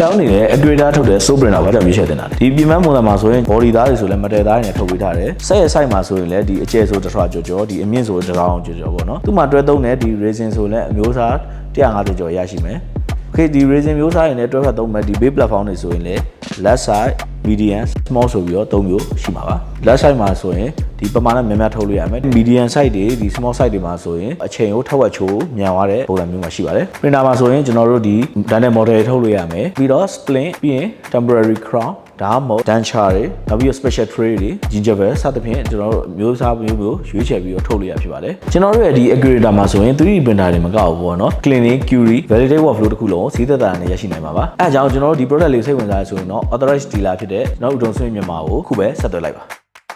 ရှောင်းနေတဲ့ accurator ထုတ်တဲ့ soap printer ဘာကြောင့်ရွေးချယ်တင်တာလဲဒီပြင်ပန်းပုံစံမှာဆိုရင် body သားတွေဆိုလည်း metal သားတွေနဲ့ထုတ်ပေးထားတယ်ဆက်ရဲ့ site မှာဆိုရင်လည်းဒီအကျယ်ဆိုတစ်ထွားကြော်ကြော်ဒီအမြင့်ဆိုတစ်ထောင်ကြော်ကြော်ပေါ့နော်သူ့မှာတွဲသုံးတဲ့ဒီ resin ဆိုလည်းအမျိုးအစား150ကျော်ရရှိမယ် Okay ဒီ resin မျိုးစားရင်လည်းတွဲဖက်သုံးမဲ့ဒီ base platform တွေဆိုရင်လည်း left side medium small ဆိုပြီးတော့သုံးမျိုးရှိမှာပါ left side မှာဆိုရင် ဒီပမာဏများများထုတ်လို့ရမယ် medium side တွေဒီ small side တွေမှာဆိုရင်အချိန်ကိုထက်ဝက်ချိုးမြန်သွားတဲ့ပုံစံမျိုးမှာရှိပါတယ် printer မှာဆိုရင်ကျွန်တော်တို့ဒီ dynamic model တွေထုတ်လို့ရမယ်ပြီးတော့ splint ပြီးရင် temporary crown ဒါမှမဟုတ် denture တွေနောက်ပြီးတော့ special tray တွေ gingival စသဖြင့်ကျွန်တော်တို့မျိုးစားမျိုးမျိုးရွေးချယ်ပြီးတော့ထုတ်လို့ရဖြစ်ပါတယ်ကျွန်တော်တို့ရဲ့ဒီ accurator မှာဆိုရင် 3D printer တွေမကောက်ဘူးပေါ့နော် cleaning query validate workflow တစ်ခုလုံးကိုဈေးသက်သာနဲ့ရရှိနိုင်မှာပါအဲအကြောင်းကျွန်တော်တို့ဒီ product လေးစိတ်ဝင်စားရဆိုရင်တော့ authorized dealer ဖြစ်တဲ့ကျွန်တော်တို့ဥဒုံဆွေးမြန်မာကိုခုပဲဆက်သွယ်လိုက်ပါ